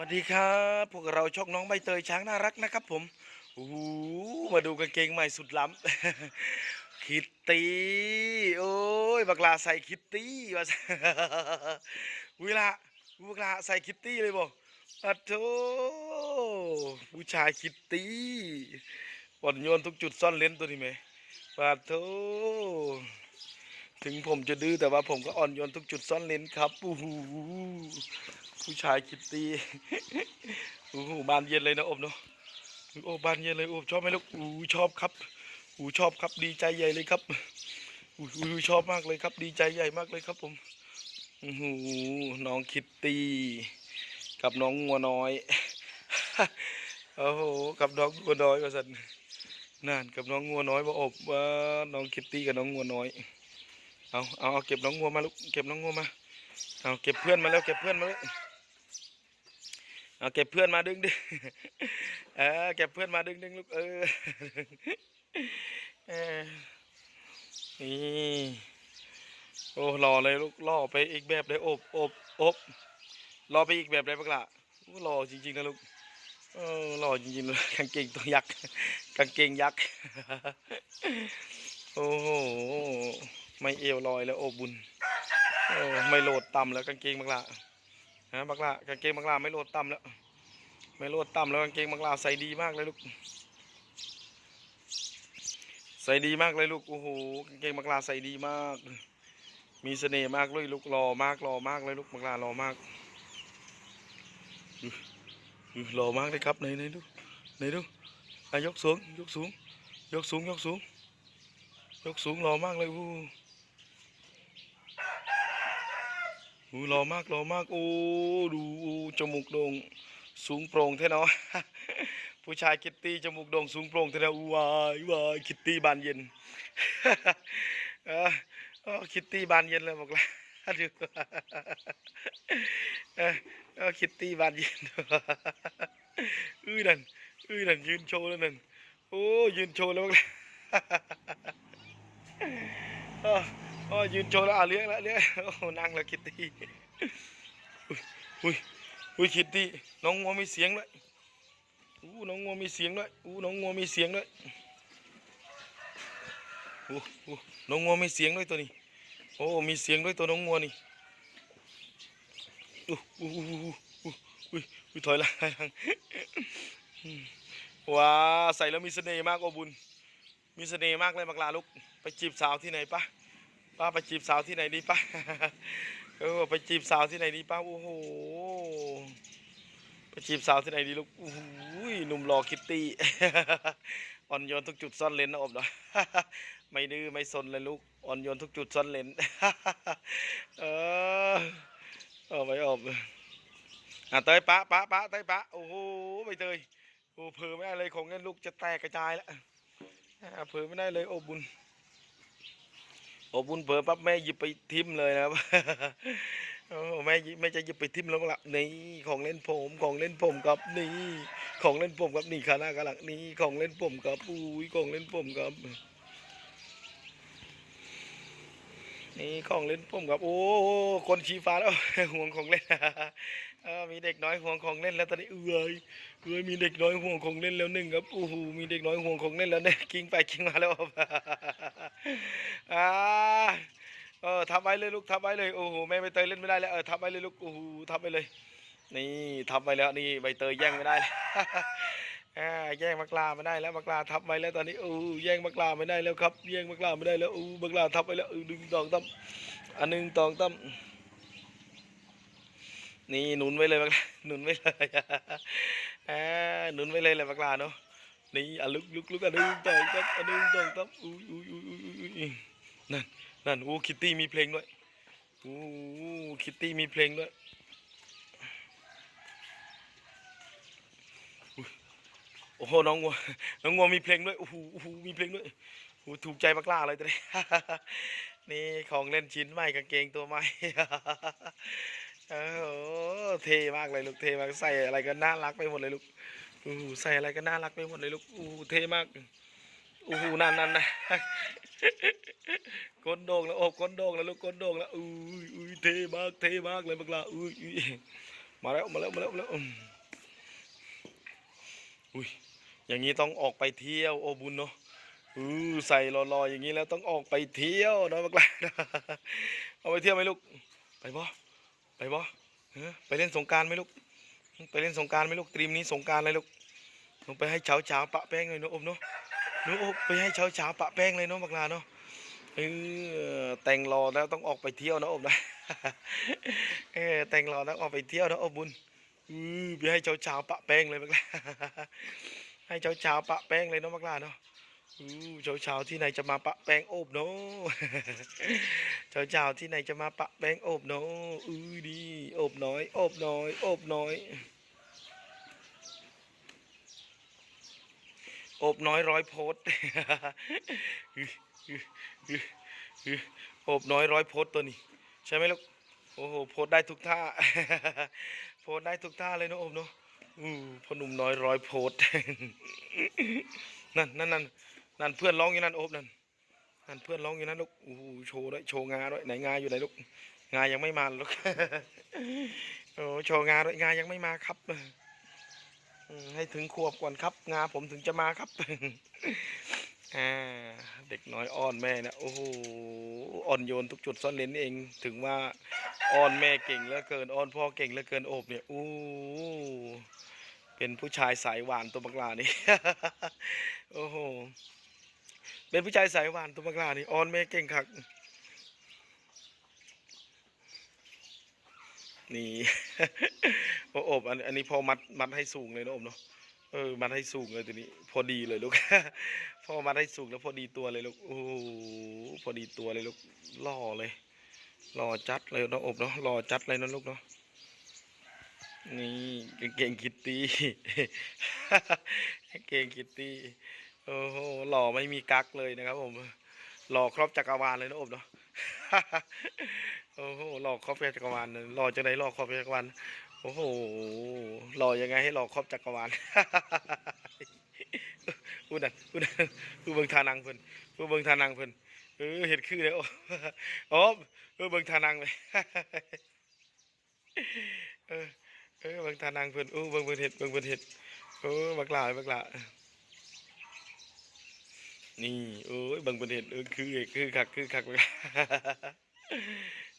วัสดีครับ พวกเราช่องน้องใบเตยช้างน่ารักนะครับผมโอ้มาดูกางเกงใหม่สุดล้ำคิตตี้โอ้ยบักลาใส่คิตตี้วะเวลาบักลาใส่คิตตี้เลยบ่อัดโธผู้ชายคิตตี้อ่อนโยนทุกจุดซ่อนเลนตัวนี้ไหมปัดโธถึงผมจะดื้อแต่ว่าผมก็อ่อนโยนทุกจุดซ่อนเลนครับโอ้โห ผู้ชายคิตตี้โอ้โหบานเย็นเลยนะอบเนาะโอ้บานเย็นเลยอบชอบไหมลูกอู้ชอบครับอู้ชอบครับดีใจใหญ่เลยครับอู้ชอบมากเลยครับ ดีใจใหญ่มากเลยครับผมโอ้โหน้องคิตตี้กับน้องงัวน้อยโอ้โหกับน้องงัวน้อยว่าสันนั่นกับน้องงัวน้อยว่าอบว่าน้องคิตตี้กับน้องงัวน้อยเอาเอาเอาเก็บน้องงัวมาลูกเก็บน้องงัวมาเอาเก็บเพื่อนมาแล้วเก็บเพื่อนมาแล้ว เอาเก็บเพื่อนมาดึงดึงเออเก็บเพื่อนมาดึงดึงลูกเออเออนี่โอ้รอเลยลูกรอไปอีกแบบเลยอบอบอบรอไปอีกแบบเลยปะล่ะโอ้รอจริงๆนะลูกเออรอจริงๆเลยกางเกงตัวยักษ์กางเกงยักษ์โอ้โหไม่เอวลอยแล้วโอบุญโอ้ไม่โหลดต่ำแล้วกางเกงบักละ ฮะบักละกางเกงบักละไม่โลดต่ำแล้ว ไม่โลดต่ำแล้วกางเกงบักละใส่ดีมากเลยลูก ใส่ดีมากเลยลูกโอ้โหกางเกงบักละใส่ดีมาก มีเสน่ห์มากเลยลูกหล่อมากหล่อมากเลยลูกบักละหล่อมากอื้ออื้อหล่อมากเลยครับไหนไหนดูไหนดูอะยกสูงยกสูงยกสูงยกสูงยกสูงหล่อมากเลยอู้ อู้ หล่อมากหล่อมากโอ้ดูจมูกโด่งสูงโปร่งแท้เนาะผู้ชายคิตตี้จมูกโด่งสูงโปร่งแท้เนาะอู้วายวายคิตตี้บานเย็นเออคิตตี้บานเย็นเลยบอกแล้วดูเออคิตตี้บานเย็นอื้อนั่นอื้อนั่นยืนโชว์แล้วนั่นโอ้ยืนโชว์แล้วบอกแล้ว เอออ๋อยืนโชว์แล้วอะเลี้ยงแล้วเลี้ยงโอ้นั่งแล้วคิตตี้อุ้ยอุ้ยคิตตี้น้องงัวมีเสียงด้วยอู้น้องงัวมีเสียงด้วยอู้น้องงัวมีเสียงด้วยอู้อู้น้องงัวมีเสียงด้วยตัวนี้โอ้มีเสียงด้วยตัวน้องงัวนี่อู้อู้อู้อู้อู้อุ้ยอุ้ยถอยหลังถอยหลังว้าใส่แล้วมีเสน่ห์มากโอบุญมีเสน่ห์มากเลยมักลาลูกไปจีบสาวที่ไหนปะ ป้าไปจีบสาวที่ไหนดีป้าเออไปจีบสาวที่ไหนดีป้าโอ้โหไปจีบสาวที่ไหนดีลูกโอ้โหนุ่มหล่อคิตตี้อ่อนโยนทุกจุดซ่อนเลนนะอบเนาะไม่ดื้อไม่สนเลยลูกอ่อนโยนทุกจุดซ่อนเลนเออเอาไปอบอะเตยปะปะปะเตยปะโอ้โหไปเตยโอ้เผลอไม่ได้เลยของเงินลูกจะแตกกระจายแล้วอะเผลอไม่ได้เลยโอ้บุญ อบุญเผลอปั๊บแม่หยิบไปทิมเลยนะครับแม่แม่จะหยิบไปทิมแล้วละนี่ของเล่นผมของเล่นผมครับนี่ของเล่นผมครับนี่ขาหน้ากระหลังนี่ของเล่นผมครับอุ้ยของเล่นผมครับนี่ของเล่นผมครับโอ้คนชี้ฟ้าแล้วห่วงของเล่นมีเด็กน้อยห่วงของเล่นแล้วตอนนี้เอ้ยเอ้ยมีเด็กน้อยห่วงของเล่นแล้วหนึ่งครับโอ้โหมีเด็กน้อยห่วงของเล่นแล้วเนี่ยกิ้งไปกิ้งมาแล้ว อ่าเออทับไว้เลยลูกทับไว้เลยโอ้โหแม่ใบเตยเล่นไม่ได้แล้วเออทับไว้เลยลูกโอ้โหทับไว้เลย นี่ทับไว้แล้วนี่ใบเตยแย่งไม่ได้แล้วอ่าแย่งมักลาไม่ได้แล้วมักลาทับไว้แล้วตอนนี้โอ้แย่งมักลาไม่ได้แล้วครับ แย่งมักลาไม่ได้แล้วโอ้มักลาทับไว้แล้วเออดึงตองตั้มอันหนึ่งตองตั้มนี่หนุนไว้เลยมักลาหนุนไว้เลยอ่าหนุนไว้เลยแหละมักลาเนาะ นี่อะลุกลุกลุกอันหนึ่งตองตั้มอันหนึ่งตองตั้มอุ้ยอุ้ยอุ้ยอุ้ยอุ้ยนั่นนั่นโอ้คิตตี้มีเพลงด้วยโอ้คิตตี้มีเพลงด้วยโอ้โหน้องงัวน้องงัวมีเพลงด้วยโอ้โหโอ้โหมีเพลงด้วยโอ้โหถูกใจมากล่าเลยตอนนี้นี่ของเล่นชิ้นใหม่กางเกงตัวใหม่โอ้โหเท่มากเลยลูกเท่มากใส่อะไรก็น่ารักไปหมดเลยลูก อ้ใส่อะไรก็น่ารักไปหมดเลยลูกโอ้เท่มากโอ้นั่นนั่นนะก้นโด่งแล้วโอ้ก้นโด่งแล้วลูกก้นโด่งแล้วอุ้ยอุ้ยเท่มากเท่มากเลยบักลาอุ้ยอุ้มาแล้วมาแล้วมาแล้วมาแล้วอุ้ยอย่างนี้ต้องออกไปเที่ยวโอบุญเนาะอือใส่รอยๆอย่างนี้แล้วต้องออกไปเที่ยวนะบักลาเอาไปเที่ยวไหมลูกไปบ่ไปบ่เออไปเล่นสงการไหมลูก ไปเล่นสงการไหมลูกตรีมนี้สงการเลยลูกลงไปให้เช้าเช้าปะแป้งเลยเนาะอมเนาะหนูอบไปให้เช้าเช้าปะแป้งเลยเนาะบักลาเนาะเออแต่งรอแล้วต้องออกไปเที่ยวนะอบนะเออแต่งรอแล้วออกไปเที่ยวนะอบบุญอือไปให้เช้าเช้าปะแป้งเลยบักลาให้เช้าเช้าปะแป้งเลยเนาะบักลาเนาะ เช้าเช้าๆที่ไหนจะมาปะแป้งโอบเนาะเช้าเช้าๆที่ไหนจะมาปะแป้งโอบเนาะอือดีโอบน้อยโอบน้อยโอบน้อยโอบน้อยร้อยโพสโอบน้อยร้อยโพสตัวนี้ ใช่ไหมลูกโอ้โหโพสได้ทุกท่า โพสได้ทุกท่าเลยเนอะโอบเนาะอือพอหนุ่มน้อยร้อยโพสนั่นนั่นนั่น นั่นเพื่อนร้องอยู่นั่นโอบนั่นนั่นเพื่อนร้องอยู่นั่นลูกโอ้โหโชว์ด้วยโชว์งาด้วยไหนงาอยู่ไหนลูกงายังไม่มาลูกโอ้โชว์งาด้วยงายังไม่มาครับให้ถึงขวบก่อนครับ งาผมถึงจะมาครับอ่าเด็กน้อยอ้อนแม่นะโอ้โหอ่อนโยนทุกจุดซ่อนเลนเอง ถึงว่าอ้อนแม่เก่งเหลือเกินอ้อนพ่อเก่งเหลือเกินโอบเนี่ยอู้เป็นผู้ชายสายหวานตัวบักลานี่ โอ้โห เป็นผู้ชายสายหวานตัวบักลานี่ออนแม่เก่งคักนี่โอ้โอบอันนี้พอมัดมัดให้สูงเลยนะอบเนาะเออมัดให้สูงเลยตัวนี้ พอดีเลยลูกพอมัดให้สูงแล้วพอดีตัวเลยลูกโอ้พอดีตัวเลยลูกหล่อเลยหล่อจัดเลยนะอบเนาะหล่อจัดเลยนะลูกเนาะนี่กางเก่งคิตตี้กางเก่งคิตตี้ โอ้โหหล่อไม่มีกักเลยนะครับผมหล่อครอบจักรวาลเลยนะอบเนาะโอ้โหหล่อครอบจักรวาลหล่อจะไหนหล่อครอบจักรวาลโอ้โหหล่อยังไงให้หล่อครอบจักรวาลพูดนั่นพูดนั่นพูดเบิ่งทานังเพิ่นพูดเบิ่งทานังเพิ่นเออเห็ดคือแล้วอ๋อเออเบิ่งทานังเลยเออเออเบิงทานังเพิ่นโอ้เบิ่งเบิ่งเห็ดเบิ่งเบิ่งเห็ดโอ้บักหลาบักหลา นี่โอ้ยบิ่งเบิ่งเห็ดเออคือคือคักคือคักบักหลา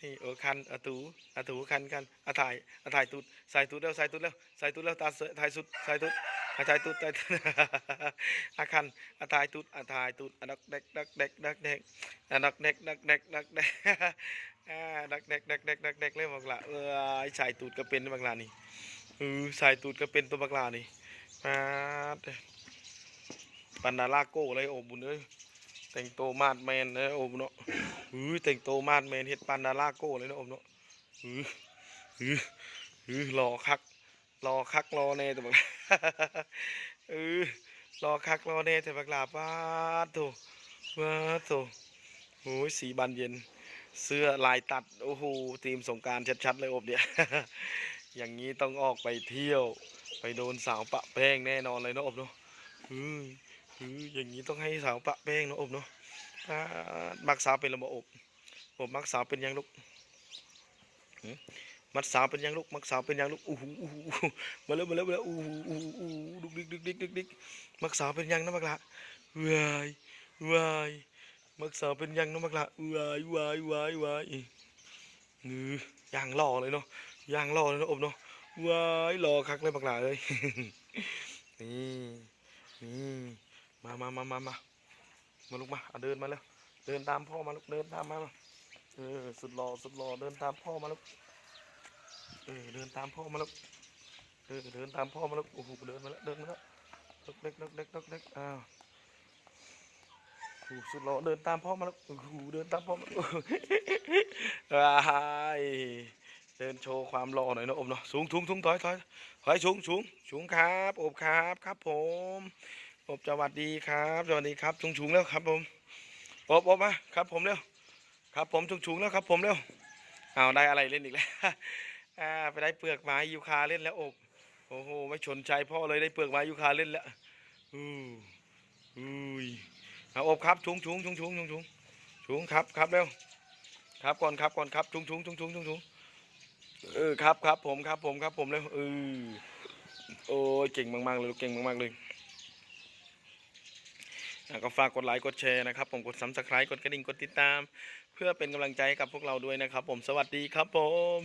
นี่โอ้คันอาตูอาตูคันคันอาถ่ายอาถ่ายตูดใส่ตูดแล้วใส่ตูดแล้วใส่ตูดแล้วตาเสถ่ายสุดใส่ตูดอาถ่ายตูดถ่ายตูดอาคันอาถ่ายตูดอาถ่ายตูดอาดักเด็กดักเด็กดักเด็กอาดักเด็กดักเด็กดักเด็กอ่าดักเด็กดักเด็กดักเด็กเลยบักละเออไอ้สายตูดก็เป็นบักละนี่เออสายตูดก็เป็นตัวบักละนี่มาด ปันดาลาโก้เลยโอ้บุญเอ้ยแต่งโตมาดแมนเลยโอ้บุญเนาะอือแต่งโตมาดแมนเฮ็ดปันดาราโก้เลยนะโอมเนาะอืออืออือรอคักรอคักรอแน่แต่บักเออรอคักรอแน่แต่บักลาป้าโถป้าโถโอ้ยสีบานเย็น เสื้อลายตัดโอ้โหทีมสงการชัดๆเลยอบเนี่ยอย่างนี้ต้องออกไปเที่ยว ไปโดนสาวปะแป้งแน่นอนเลยเนาะอบเนาะอือ อืออย่างนี้ต้องให้สาวปะแป้งเนาะอบเนาะอ่ามักสาวเป็นระบบอบอบมักสาวเป็นยังลูกมักสาวเป็นยังลูกมักสาวเป็นยังลูกอู้หูอู้หูอู้หูมาแล้วมาแล้วมาแล้วอู้หูอู้หูอู้หูดุกดิกดุกดิกดุกดิกมักสาวเป็นยังนะมักละวายวายมักสาวเป็นยังนะมักละวายวายวายวายนือย่างหล่อเลยเนาะย่างหล่อเลยนาะอบเนาะวายหล่อคักเลยมักละเลยนี่นี่ มามามามามามาลูกมาเอาเดินมาแล้วเดินตามพ่อมาลูกเดินตามมามาเออสุดหล่อสุดหล่อเดินตามพ่อมาลูกเออเดินตามพ่อมาลูกเออเดินตามพ่อมาลูกโอ้โหเดินมาแล้วเดินมาแล้วลูกเล็กลูกเล็กลูกเล็กอ้าวโอ้โหสุดหล่อเดินตามพ่อมาล้วโอ้โหเดินตามพ่อมาว้ายเดินโชว์ความหล่อหน่อยนะอมเนาะสูงสูงสูงถอยถอยถอยสูงสูงสูงครับอบครับครับผม อบสวัสดีครับสวัสดีครับชุงชุงแล้วครับผมอบอบมาครับ ผมเร็วครับ ผมชุงชุงแล้วครับ ผมเร็วเอาได้อะไรเล่นอีกแล้วอ่าไปได้เปลือกไม้ยูคาเล่นแล้วอบโอ้โหไม่ชนใจพ่อเลยได้เปลือกไม้ยูคาเล่นแล้วอู้อุ้ยเอาอบครับชุงชุงชุงชุงชุงชุงชุงครับครับเร็วครับก่อนครับก่อนครับชุงชุงชุงชุงชุงชุงเออครับครับผมครับผมครับผมเลยเออโอ้ยเก่งมากๆเลยเก่งมากๆเลย ก็ฝากกดไลค์กดแชร์นะครับผมกดซับสไครต์กดกระดิ่งกดติดตาม เพื่อเป็นกำลังใจให้กับพวกเราด้วยนะครับ ผมสวัสดีครับผม